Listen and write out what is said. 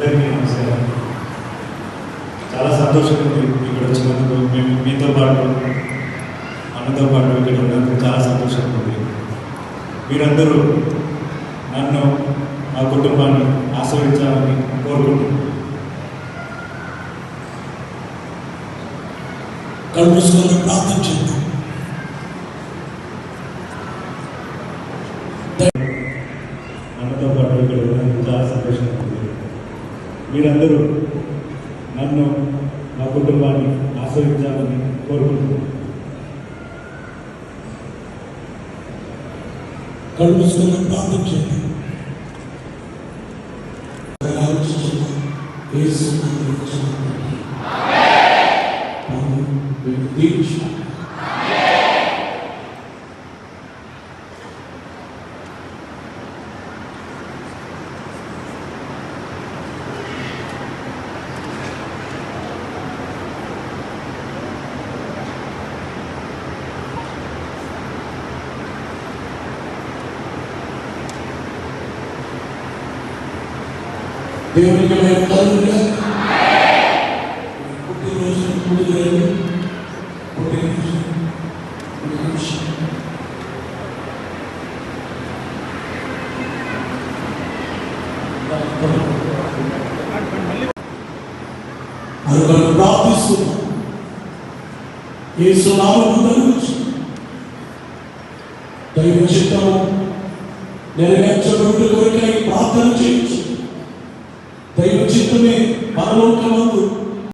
అందరికీ నమస్కారం. చాలా సంతోషంగా ఉంది ఇక్కడ వచ్చినందుకు. మేము మీతో పాటు అన్నతో పాటు ఇక్కడ ఉన్నందుకు చాలా సంతోషంగా ఉంది మీరందరూ నన్ను మా కుటుంబాన్ని ఆశ్రయించాలని కోరుకుంటున్నాను ప్రార్థన చేయండి మీరందరూ నన్ను మా కుటుంబాన్ని ఆశ్రయించాలని కోరుకుంటున్నాను. మూసుకొని ప్రార్థన. దేవునికి మేము కలుగుగా పుట్టినరోజు ముందు లేదు పుట్టినరోజు ఒక నిమిషం. అది మనం ప్రార్థిస్తున్నాం యేసు నామమున జరుగుచు. దైవ చిత్తము నెరవేర్చబడి కొరకై ప్రార్థన చేయొచ్చు దైవ చిత్తమే పరలోకమందు